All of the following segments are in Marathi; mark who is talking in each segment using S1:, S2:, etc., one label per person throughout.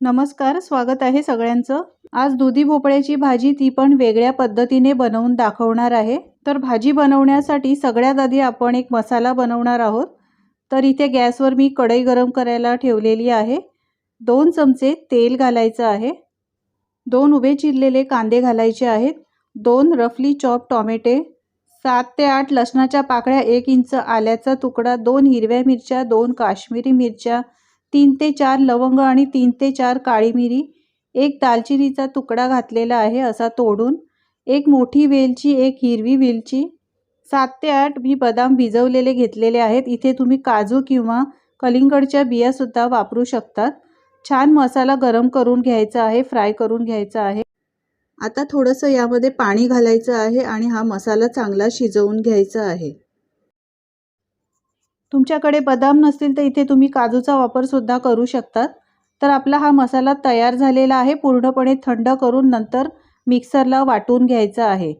S1: नमस्कार स्वागत आहे सगळ्यांचं. आज दुधी भोपळ्याची भाजी ती पण वेगळ्या पद्धतीने बनवून दाखवणार आहे. तर भाजी बनवण्यासाठी सगळ्यात आधी आपण एक मसाला बनवणार आहोत. तर इथे गॅसवर मी कढई गरम करायला ठेवलेली आहे. दोन चमचे तेल घालायचं आहे. दोन उभे चिरलेले कांदे घालायचे आहेत. दोन रफली चॉप टॉमॅटे सात ते आठ लसणाच्या पाकळ्या एक इंच आल्याचा तुकडा दोन हिरव्या मिरच्या दोन काश्मीरी मिरच्या तीन ते चार लवंग आणि तीन ते चार काळी मिरी एक दालचिनीचा तुकडा घातलेला आहे असा तोडून एक मोठी वेलची एक हिरवी वेलची सात ते आठ मी बदाम भिजवलेले घेतलेले आहेत. इथे तुम्ही काजू किंवा कलिंगडच्या बियासुद्धा वापरू शकतात. छान मसाला गरम करून घ्यायचा आहे फ्राय करून घ्यायचा आहे. आता थोडंसं यामध्ये पाणी घालायचं आहे आणि हा मसाला चांगला शिजवून घ्यायचा आहे. तुमच्याकडे बदाम नसतील तर इथे तुम्ही काजूचा वापरसुद्धा करू शकतात. तर आपला हा मसाला तयार झालेला आहे. पूर्णपणे थंड करून नंतर मिक्सरला वाटून घ्यायचा आहे.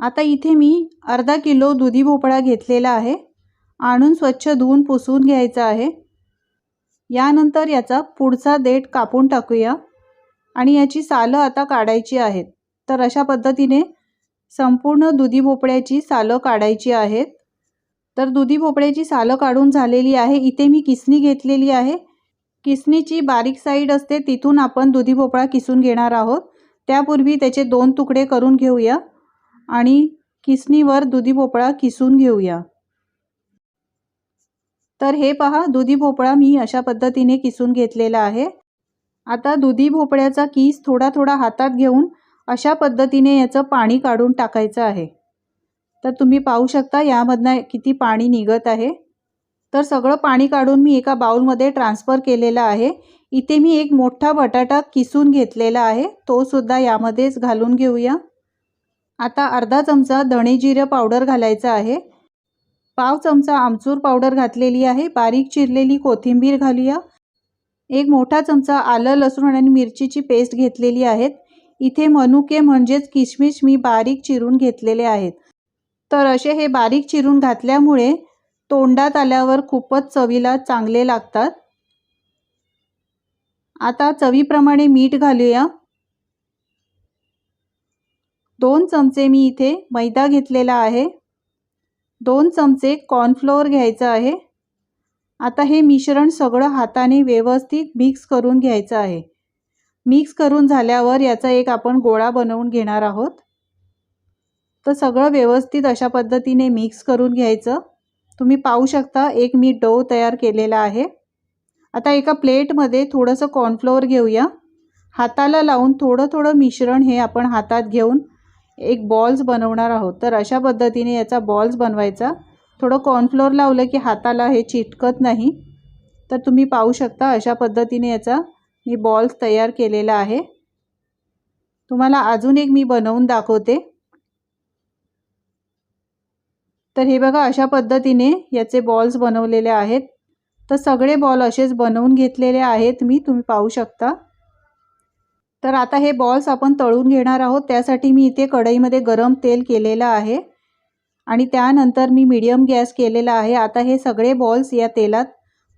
S1: आता इथे मी अर्धा किलो दुधी भोपळा घेतलेला आहे. आणून स्वच्छ धुवून पुसून घ्यायचा आहे. यानंतर याचा पुढचा देठ कापून टाकूया. आणि याची सालं आता काढायची आहेत. तर अशा पद्धतीने संपूर्ण दुधी भोपळ्याची सालं काढायची आहेत. तर दुधी भोपळ्याची सालं काढून झालेली आहे. इथे मी किसणी घेतलेली आहे. किसणीची बारीक साईड असते तिथून आपण दुधी भोपळा किसून घेणार आहोत. त्यापूर्वी त्याचे दोन तुकडे करून घेऊया आणि किसणीवर दुधी भोपळा किसून घेऊया. तर हे पहा दुधी भोपळा मी अशा पद्धतीने किसून घेतलेला आहे. आता दुधी भोपळ्याचा किस थोडा थोडा हातात घेऊन अशा पद्धतीने याचं पाणी काढून टाकायचं आहे. तर तुम्ही पाहू शकता यामधनं किती पाणी निघत आहे. तर सगळं पाणी काढून मी एका बाउलमध्ये ट्रान्सफर केलेलं आहे. इथे मी एक मोठा बटाटा किसून घेतलेला आहे. तो सुद्धा यामध्येच घालून घेऊया. आता अर्धा चमचा धणे जिरं पावडर घालायचा आहे. पाव चमचा आमचूर पावडर घातलेली आहे. बारीक चिरलेली कोथिंबीर घालूया. एक मोठा चमचा आलं लसूण आणि मिरचीची पेस्ट घेतलेली आहेत. इथे मनुके म्हणजेच किशमिश मी बारीक चिरून घेतलेले आहेत. तर असे हे बारीक चिरून घातल्यामुळे तोंडात आल्यावर खूपच चवीला चांगले लागतात. आता चवीप्रमाणे मीठ घालूया. दोन चमचे मी इथे मैदा घेतलेला आहे. दोन चमचे कॉर्नफ्लोअर घ्यायचं आहे. आता हे मिश्रण सगळं हाताने व्यवस्थित मिक्स करून घ्यायचं आहे. मिक्स करून झाल्यावर याचा एक आपण गोळा बनवून घेणार आहोत. तर सगळं व्यवस्थित अशा पद्धतीने मिक्स करून घ्यायचं. तुम्ही पाहू शकता एक मी डो तयार केलेला आहे. आता एका प्लेटमध्ये थोडंसं कॉर्नफ्लोअर घेऊया. हाताला लावून थोडं थोडं मिश्रण हे आपण हातात घेऊन एक बॉल्स बनवणार आहोत. तर अशा पद्धतीने याचा बॉल्स बनवायचा. थोडं कॉर्नफ्लोअर लावलं की हाताला हे चिटकत नाही. तर तुम्ही पाहू शकता अशा पद्धतीने याचा मी बॉल्स तयार केलेला आहे. तुम्हाला अजून एक मी बनवून दाखवते. तर हे बघा अशा पद्धतीने याचे बॉल्स बनवलेले आहेत. तर सगळे बॉल असेच बनवून घेतलेले आहेत. मी तुम्ही पाहू शकता. तर आता हे बॉल्स आपण तळून घेणार आहोत. त्यासाठी मी इथे कढईमध्ये गरम तेल केलेलं आहे. आणि त्यानंतर मी मीडियम गॅस केलेला आहे. आता हे सगळे बॉल्स या तेलात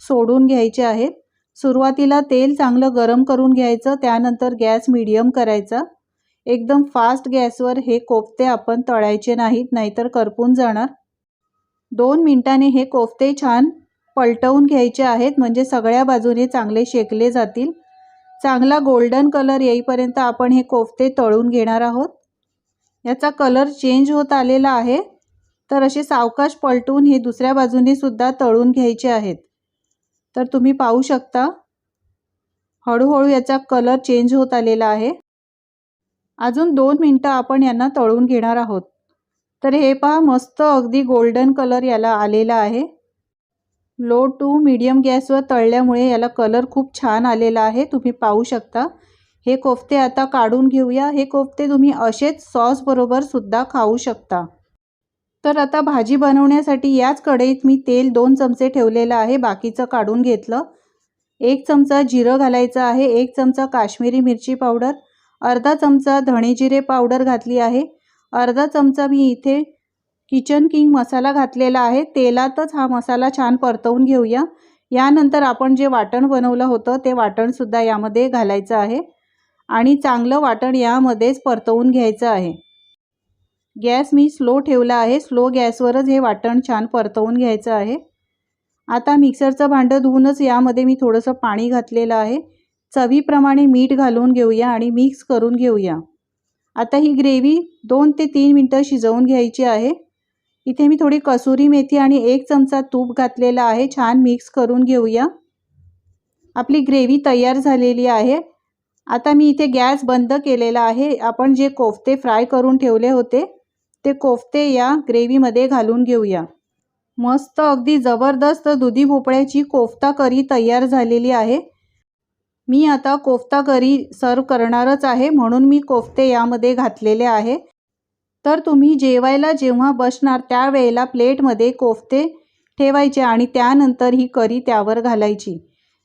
S1: सोडून घ्यायचे आहेत. सुरुवातीला तेल चांगलं गरम करून घ्यायचं. त्यानंतर गॅस मीडियम करायचा. एकदम फास्ट गॅसवर हे कोफ्ते आपण तळायचे नाहीत नाहीतर करपून जाणार. दोन मिनटाने हे कोफ्ते छान पलटवून घ्यायचे आहेत म्हणजे सगळ्या बाजूने चांगले शेकले जातील. चांगला गोल्डन कलर येईपर्यंत आपण हे कोफ्ते तळून घेणार आहोत. याचा कलर चेंज होत आलेला आहे तर असे सावकाश पलटून हे दुसऱ्या बाजूने सुद्धा तळून घ्यायचे आहेत. तर तुम्ही पाहू शकता हळूहळू याचा कलर चेंज होत आलेला आहे. अजून दोन मिनटं आपण यांना तळून घेणार आहोत. तर हे पहा मस्त अगदी गोल्डन कलर याला आलेला आहे. लो टू मीडियम गॅसवर तळल्यामुळे याला कलर खूप छान आलेला आहे तुम्ही पाहू शकता. हे कोफ्ते आता काढून घेऊया. हे कोफ्ते तुम्ही असेच सॉसबरोबर सुद्धा खाऊ शकता. तर आता भाजी बनवण्यासाठी याच कढईत मी तेल दोन चमचे ठेवलेलं आहे बाकीचं काढून घेतलं. एक चमचा जिरं घालायचं आहे एक चमचा काश्मीरी मिरची पावडर अर्धा चमचा धणे जिरे पावडर घातली आहे. अर्धा चमचा मी इथे किचन किंग मसाला घातलेला आहे. तेलातच हा मसाला छान परतवून घेऊया. यानंतर आपण जे वाटण बनवलं होतं ते वाटणसुद्धा यामध्ये घालायचं आहे. आणि चांगलं वाटण यामध्येच परतवून घ्यायचं आहे. गॅस मी स्लो ठेवला आहे. स्लो गॅसवरच हे वाटण छान परतवून घ्यायचं आहे. आता मिक्सरचं भांडं धुवूनच यामध्ये मी थोडंसं पाणी घातलेलं आहे. चवीप्रमाणे मीठ घालून घेऊया आणि मिक्स करून घेऊया. आता ही ग्रेव्ही दोन ते तीन मिनटं शिजवून घ्यायची आहे. इथे मी थोडी कसुरी मेथी आणि एक चमचा तूप घातलेला आहे. छान मिक्स करून घेऊया. आपली ग्रेव्ही तयार झालेली आहे. आता मी इथे गॅस बंद केलेला आहे. आपण जे कोफ्ते फ्राय करून ठेवले होते ते कोफ्ते या ग्रेव्हीमध्ये घालून घेऊया. मस्त अगदी जबरदस्त दुधी भोपळ्याची कोफ्ता करी तयार झालेली आहे. मी आता कोफ्ता करी सर्व करणारच आहे म्हणून मी कोफ्ते यामध्ये घातलेले आहे. तर तुम्ही जेवायला जेव्हा बसणार त्यावेळेला प्लेटमध्ये कोफ्ते ठेवायचे आणि त्यानंतर ही करी त्यावर घालायची.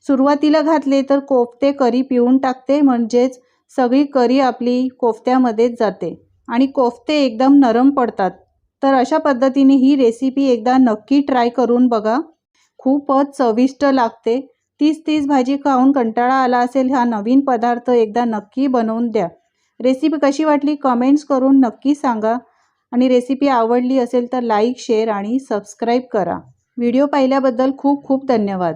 S1: सुरुवातीला घातले तर कोफ्ते करी पिऊन टाकते म्हणजेच सगळी करी आपली कोफ्त्यामध्येच जाते आणि कोफ्ते एकदम नरम पडतात. तर अशा पद्धतीने ही रेसिपी एकदा नक्की ट्राय करून बघा. खूपच चविष्ट लागते. तीच तीच भाजी खाऊन कंटाळा आला असेल हा नवीन पदार्थ एकदा नक्की बनवून द्या. रेसिपी कशी वाटली कमेंट्स करून नक्की सांगा. आणि रेसिपी आवडली असेल तर लाईक शेअर आणि सबस्क्राईब करा. व्हिडिओ पाहिल्याबद्दल खूप खूप धन्यवाद.